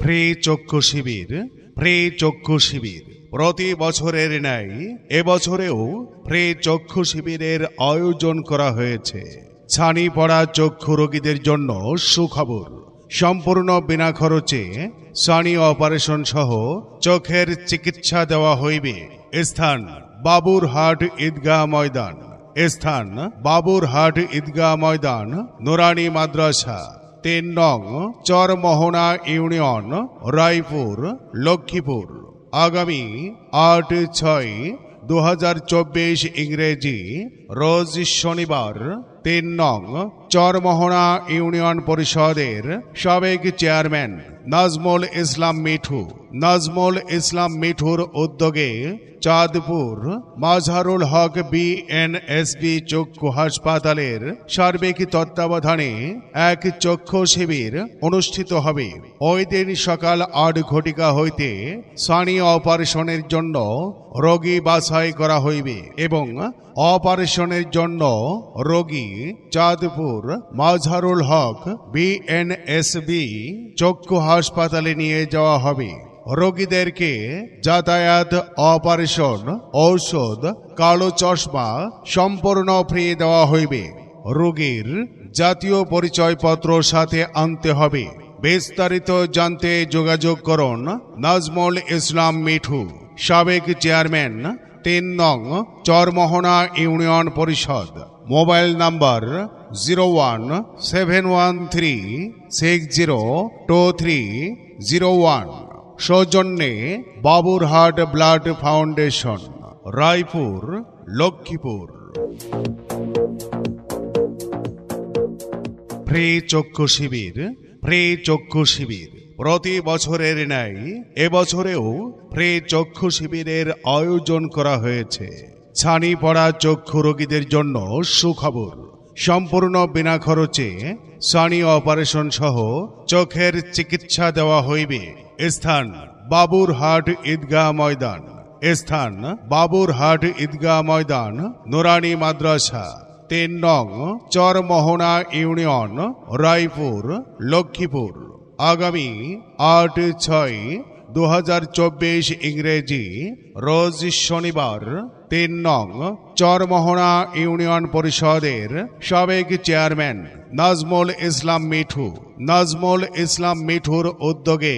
Free চক্ষু শিবির free চক্ষু শিবির। প্রতি বছরের ন্যায় এবছরেও ফ্রি চক্ষু শিবিরের আয়োজন করা হয়েছে। ছানি পড়া চক্ষু রোগীদের জন্য সুখবর। সম্পূর্ণ বিনা খরচে সানি অপারেশন সহ চোখের চিকিৎসা দেওয়া হইবে। স্থান, বাবুরহাট ঈদগাহ ময়দান। স্থান বাবুরহাট ঈদগাহ ময়দান, নোরানি মাদ্রাসা, তিন নং, চরমোহনা ইউনিয়ন, রায়পুর, লক্ষ্মীপুর। আগামী আট ছয় দু ইংরেজি, রোজ শনিবার তিন নং, চরমোহনা ইউনিয়ন পরিষদের সাবেক চেয়ারম্যান নাজমুল ইসলাম মিঠু। নাজমুল ইসলাম মিঠুর উদ্যোগে চাঁদপুর মাঝারুল হক বিএনএসবি চক্ষু হাসপাতালের সার্বিক তত্ত্বাবধানে এক চক্ষু শিবির অনুষ্ঠিত হবে। ওই দিন সকাল আট ঘটিকা হইতে সানি অপারেশনের জন্য রোগী বাছাই করা হইবে এবং অপারেশনের জন্য রোগী চাঁদপুর মাঝারুল হক বিএনএসবি চক্ষু হাসপাতালে নিয়ে যাওয়া হবে। রোগীদেরকে যাতায়াত অপারেশন, ঔষধ, কালো চশমা সম্পূর্ণ ফ্রি দেওয়া হইবে। রোগীর জাতীয় পরিচয়পত্র সাথে আনতে হবে। বিস্তারিত জানতে যোগাযোগ করুন নাজমুল ইসলাম মিঠু। সাবেক চেয়ারম্যান, তিন নং Charmohana union Parishad. Mobile number zero one seven one three six zero two three zero one. সৌজন্যে Baburhat blood foundation, Raipur, Lakshmipur. Free চক্ষু শিবির, ফ্রি চক্ষু শিবির। প্রতি বছরের ন্যায় এবছরেও ফ্রি চক্ষু শিবিরের আয়োজন করা হয়েছে। ছানি পড়া চক্ষু রোগীদের জন্য সুখবর। সম্পূর্ণ বিনা খরচে সানি অপারেশন সহ চোখের চিকিৎসা দেওয়া হইবে। স্থান বাবুরহাট ঈদগাহ ময়দান। স্থান বাবুরহাট ঈদগাহ ময়দান, নোরানি মাদ্রাসা। তিন নং চরমোহনা ইউনিয়ন, রায়পুর, লক্ষ্মীপুর। আগামী আট ছয় দু ইংরেজি, রোজ শনিবার তিন নং চরমোহনা ইউনিয়ন পরিষদের সাবেক চেয়ারম্যান নাজমুল ইসলাম মিঠু। নাজমুল ইসলাম মিঠুর উদ্যোগে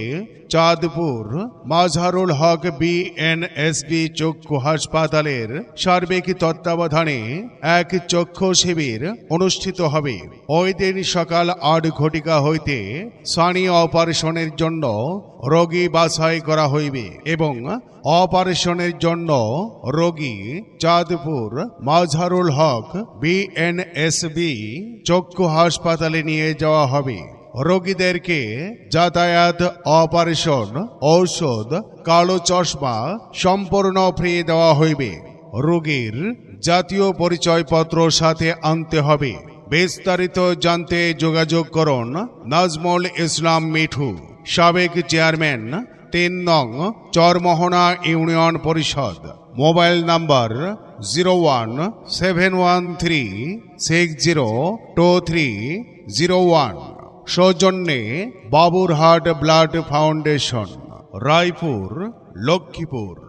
চাঁদপুর মাঝারুল হক বিএনএসবি চক্ষু হাসপাতালের সার্বিক তত্ত্বাবধানে এক চক্ষু শিবির অনুষ্ঠিত হবে। ওই দিন সকাল আট ঘটিকা হইতে সানি অপারেশনের জন্য রোগী বাছাই করা হইবে এবং অপারেশনের জন্য রোগী চাঁদপুর, মাঝারুল হক বিএনএসবি চক্ষু হাসপাতালে নিয়ে যাওয়া হবে। রোগীদেরকে যাতায়াত অপারেশন, ঔষধ, কালো চশমা সম্পূর্ণ ফ্রি দেওয়া হইবে। রোগীর জাতীয় পরিচয়পত্র সাথে আনতে হবে। বিস্তারিত জানতে যোগাযোগ করুন নাজমুল ইসলাম মিঠু। সাবেক চেয়ারম্যান, তিন নং Charmohana union Parishad. Mobile number zero one seven one three six zero two three zero one. সৌজন্যে বাবুরহাট ব্লাড ফাউন্ডেশন, রায়পুর, লক্ষ্মীপুর।